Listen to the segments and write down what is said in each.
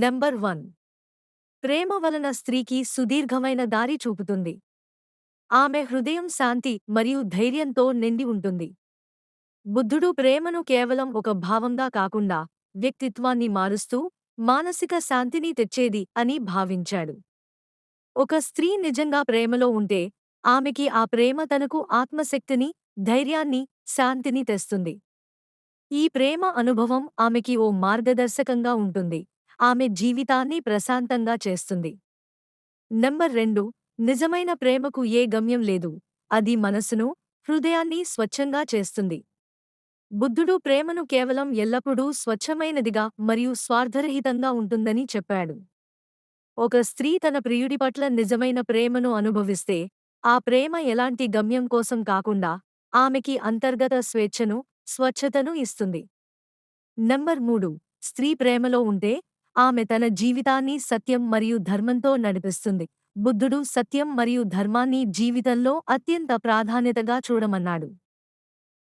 Number one. ప్రేమ వలన స్త్రీకి సుదీర్ఘమైన దారి చూపుతుంది. ఆమె హృదయం శాంతి మరియు ధైర్యంతో నిండి ఉంటుంది. బుద్ధుడు ప్రేమను కేవలం ఒక భావంగా కాకుండా వ్యక్తిత్వాన్ని మారుస్తూ మానసిక శాంతిని తెచ్చేది అని భావించాడు. ఒక స్త్రీ నిజంగా ప్రేమలో ఉంటే ఆమెకి ఆ ప్రేమ తనకు ఆత్మశక్తిని ధైర్యాన్ని శాంతిని తెస్తుంది. ఈ ప్రేమ అనుభవం ఆమెకి ఓ మార్గదర్శకంగా ఉంటుంది. ఆమె జీవితాన్ని ప్రశాంతంగా చేస్తుంది. నంబర్ రెండు నిజమైన ప్రేమకు ఏ గమ్యం లేదు. అది మనసును హృదయాన్ని స్వచ్ఛంగా చేస్తుంది. బుద్ధుడు ప్రేమను కేవలం ఎల్లప్పుడూ స్వచ్ఛమైనదిగా మరియు స్వార్థరహితంగా ఉంటుందని చెప్పాడు. ఒక స్త్రీ తన ప్రియుడి పట్ల నిజమైన ప్రేమను అనుభవిస్తే ఆ ప్రేమ ఎలాంటి గమ్యం కోసం కాకుండా ఆమెకి అంతర్గత స్వేచ్ఛను స్వచ్ఛతను ఇస్తుంది. నంబర్ మూడు స్త్రీ ప్రేమలో ఉంటే ఆమె తన జీవితాన్ని సత్యం మరియు ధర్మంతో నడిపిస్తుంది. బుద్ధుడు సత్యం మరియు ధర్మాన్ని జీవితంలో అత్యంత ప్రాధాన్యతగా చూడమన్నాడు.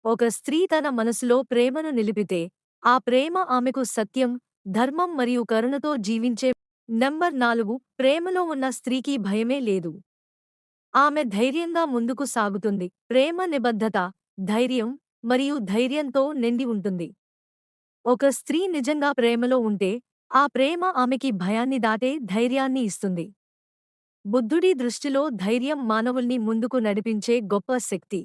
ఒక స్త్రీ తన మనసులో ప్రేమను నిలిపితే ఆ ప్రేమ ఆమెకు సత్యం ధర్మం మరియు కరుణతో జీవించే నంబర్ నాలుగు ప్రేమలో ఉన్న స్త్రీకి భయమే లేదు. ఆమె ధైర్యంగా ముందుకు సాగుతుంది. ప్రేమ నిబద్ధత ధైర్యం మరియు ధైర్యంతో నిండి ఉంటుంది. ఒక స్త్రీ నిజంగా ప్రేమలో ఉంటే ఆ ప్రేమ ఆమెకి భయాన్ని దాటే ధైర్యాన్ని ఇస్తుంది. బుద్ధుడి దృష్టిలో ధైర్యం మానవుల్ని ముందుకు నడిపించే గొప్ప శక్తి.